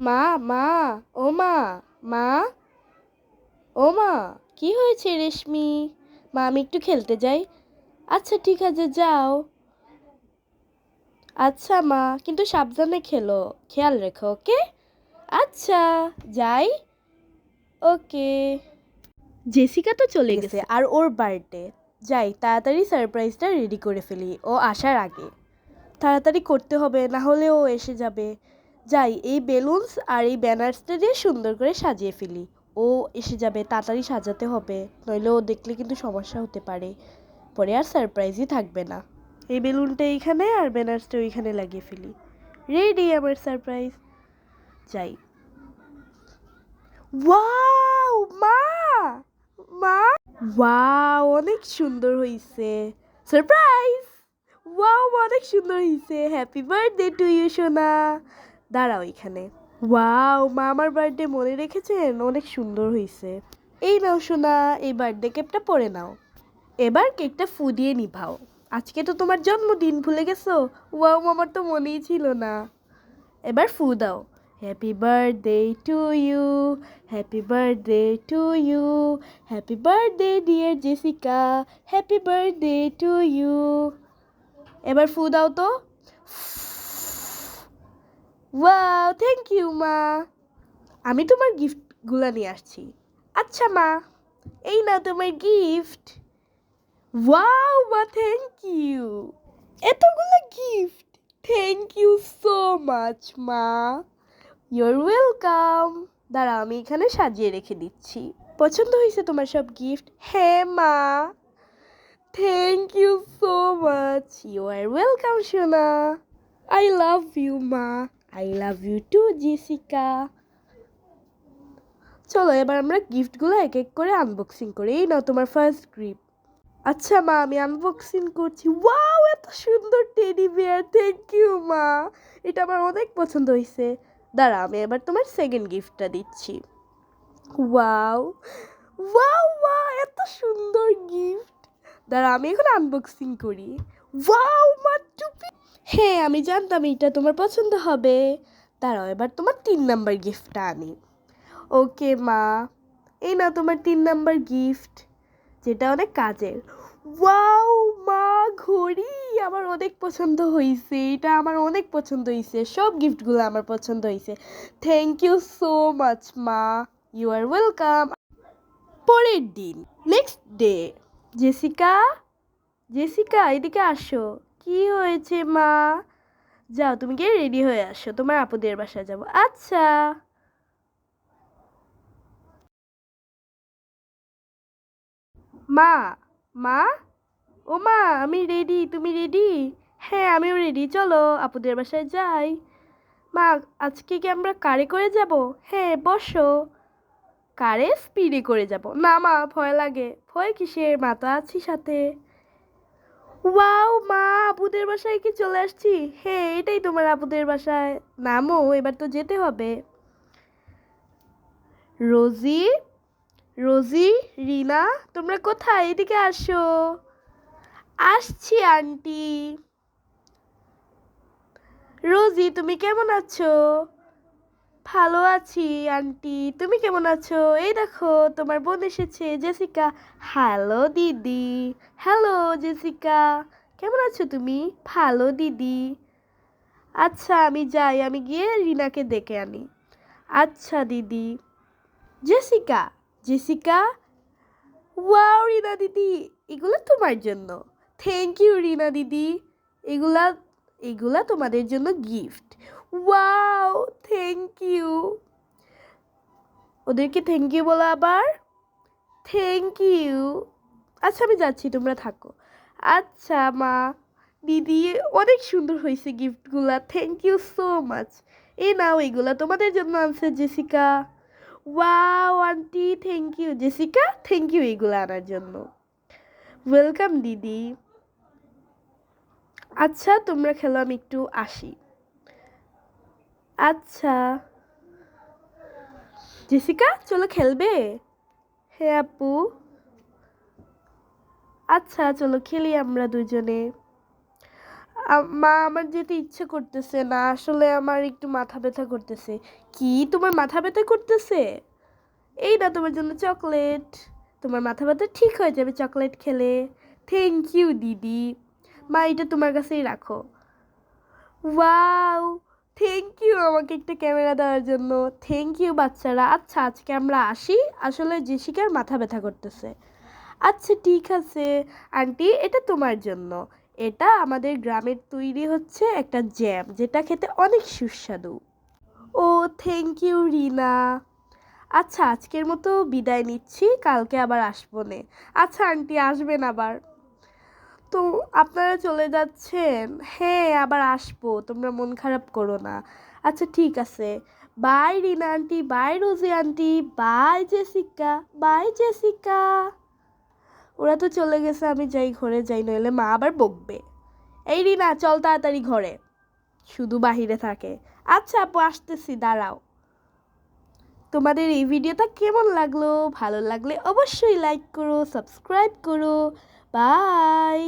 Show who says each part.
Speaker 1: মা মা ও মা মা ও মা কি হয়েছে রেশমি? মা আমি একটু খেলতে যাই। আচ্ছা ঠিক আছে যাও। আচ্ছা মা কিন্তু সাবধানে খেলো। খেয়াল রেখো ওকে? আচ্ছা যাই। ওকে। জেসিকা তো চলে গেছে। আর ওর বার্থডে। যাই তাড়াতাড়ি সারপ্রাইজটা রেডি করে ফেলি। ও আসার আগে। তাড়াতাড়ি করতে হবে না হলে ও এসে যাবে। যাই, এই বেলুনস আর এই ব্যানার্সটা দিয়ে সুন্দর করে সাজিয়ে ফেলি। ও এসে যাবে, তাড়াতাড়ি সাজাতে হবে, নইলে ও দেখলে কিন্তু সমস্যা হতে পারে। পরে আর সারপ্রাইজই থাকবে না। এই বেলুনটা এইখানে আর ব্যানার্সটা ওইখানে লাগিয়ে ফেলি। রেডি আমার সারপ্রাইজ? যাই। ওয়াও, মা! মা! ওয়াও, অনেক সুন্দর হইছে। সারপ্রাইজ! ওয়াও, অনেক সুন্দর হইছে। হ্যাপি বার্থডে টু ইউ সোনা। দাঁড়াও এখানে। ওয়াও, মা আমার বার্থডে মনে রেখেছেন? অনেক সুন্দর হইছে। এই নাও সোনা, এই বার্থডে কেকটা পরে নাও। এবার কেকটা ফুদিয়ে নিভাও। আজকে তো তোমার জন্মদিন, ভুলে গেছো? ওয়াও, আমার তো মনেই ছিল না। এবার ফু দাও। Happy birthday to you happy birthday to you happy birthday dear Jessica happy birthday to you এবার ফু দাও তো। ওয়াও থ্যাংক ইউ মা। আমি তোমার গিফটগুলো নিয়ে আসছি। আচ্ছা মা, এই না তোমার গিফট ওয়াও মা থ্যাংক ইউ এতগুলো gift thank you so much মা। ইউর ওয়েলকাম দাঁড়া আমি এখানে সাজিয়ে রেখে দিচ্ছি। পছন্দ হয়েছে তোমার সব গিফট হ্যাঁ মা। Thank you so much you are welcome সোনা। আই লাভ ইউ মা। I love you too Jessica চলো, এবার আমরা গিফটগুলো এক এক করে আনবক্সিং করি এই নাও তোমার ফার্স্ট গিফট আচ্ছা মা, আমি আনবক্সিং করছি। ওয়াও এত সুন্দর টেডি বিয়ার থ্যাংক ইউ মা। এটা আমার অনেক পছন্দ হয়েছে। দাঁড়া, আমি এবার তোমার সেকেন্ড গিফটটা দিচ্ছি। ওয়াও ওয়াও ওয়া এত সুন্দর গিফট দাঁড়া, আমি এখন আনবক্সিং করি। ওয়াও মা, টুপি হ্যাঁ আমি জানতাম এটা তোমার পছন্দ হবে। দাঁড়াও, এবার তোমার তিন নাম্বার গিফটটা আনি। ওকে, মা, এই না তোমার তিন নাম্বার গিফট যেটা অনেক কাজের। ওয়াও, মা, ঘড়ি আমার অনেক পছন্দ হয়েছে এটা আমার অনেক পছন্দ হয়েছে সব গিফটগুলো আমার পছন্দ হয়েছে থ্যাংক ইউ সো মাচ মা ইউ আর ওয়েলকাম পরের দিন নেক্সট ডে জেসিকা জেসিকা এদিকে আসো। কি হয়েছে, মা? যাও, তুমি গিয়ে রেডি হয়ে আসো। তোমার আপুদের বাসায় যাব। আচ্ছা। মা মা? ও মা, আমি রেডি তুমি রেডি হ্যাঁ আমিও রেডি চলো, আপুদের বাসায় যাই। মা, আজকে কি আমরা কারে করে যাব? হ্যাঁ বসো। কারে? স্পিডে করে যাব। না, মা, ভয় লাগে। ভয় কিসের? মা তো আছি সাথে। ওয়াও, মা, আপুদের বাসায় কি চলে আসছি? হ্যাঁ এটাই তোমার আপুদের বাসায়। নামো, এবার তো যেতে হবে। রোজি? রোজি, রিনা, তোমরা কোথায়? এদিকে আসো। আসছি, আন্টি। রোজি, তুমি কেমন আছো? ভালো আছি, আন্টি। তুমি কেমন আছো? এই দেখো, তোমার বোন এসেছে, জেসিকা। হ্যালো, দিদি। Hello, Jessica. কেমন আছো তুমি? ভালো, দিদি। আচ্ছা আমি যাই। আমি গিয়ে রিনাকে ডেকে আনি। আচ্ছা দিদি। Jessica Jessica. ওয়াও, রিনা দিদি। এগুলো তোমার জন্য। থ্যাংক ইউ রিনা দিদি। এগুলা এগুলা তোমাদের জন্য গিফট ওয়াও ওদেরকে থ্যাংক ইউ বলো আবার? থ্যাংক ইউ আচ্ছা আমি যাচ্ছি, তোমরা থাকো। আচ্ছা মা। দিদি, অনেক সুন্দর হয়েছে গিফটগুলা থ্যাংক ইউ সো মাচ এ নাও এগুলা। তোমাদের জন্য আনছে Jessica. Wow aunty thank you Jessica thank you এগুলো আনার জন্য। ওয়েলকাম দিদি। আচ্ছা তোমরা খেলো, আমি একটু আসি। আচ্ছা। জেসিকা, চলো খেলবে? হ্যাঁ আপু। আচ্ছা চলো খেলি আমরা দুজনে। মা, আমার যেতে ইচ্ছে করতেছে না। আসলে আমার একটু মাথা ব্যথা করতেছে। কি? তোমার মাথা ব্যথা করতেছে? এই না, তোমার জন্য চকলেট। তোমার মাথা ব্যথা ঠিক হয়ে যাবে চকলেট খেলে। থ্যাংক ইউ দিদি। মা, এটা তোমার কাছেই রাখো। ওয়াও! থ্যাংক ইউ আমাকে একটা ক্যামেরা দেওয়ার জন্য। থ্যাংক ইউ বাচ্চারা। আচ্ছা আজকে আমরা আসি। আসলে জেসিকার মাথা ব্যথা করতেছে। আচ্ছা ঠিক আছে। আন্টি, এটা তোমার জন্য। এটা আমাদের গ্রামের তৈরি হচ্ছে একটা জ্যাম যেটা খেতে অনেক সুস্বাদু। ও থ্যাংক ইউ রিনা। আচ্ছা আজকের মতো বিদায় নিচ্ছি। কালকে আবার আসব নে। আচ্ছা আন্টি, আসবেন আবার। তো আপনারা চলে যাচ্ছেন। হ্যাঁ আবার আসব, তোমরা মন খারাপ করো না। আচ্ছা ঠিক আছে। Bye, Rina aunty, bye, Rosy aunty, bye, Jessica bye, Jessica. ওরা তো চলে গেছে, আমি যাই ঘরে যাই, নইলে মা আবার বকবে। এই রিনা, চল তাড়াতাড়ি ঘরে। শুধু বাহিরে থাকে। আচ্ছা আপু, আসতেছি, দাঁড়াও। তোমাদের এই ভিডিওটা কেমন লাগল? ভালো লাগলে অবশ্যই লাইক করো সাবস্ক্রাইব করো। বাই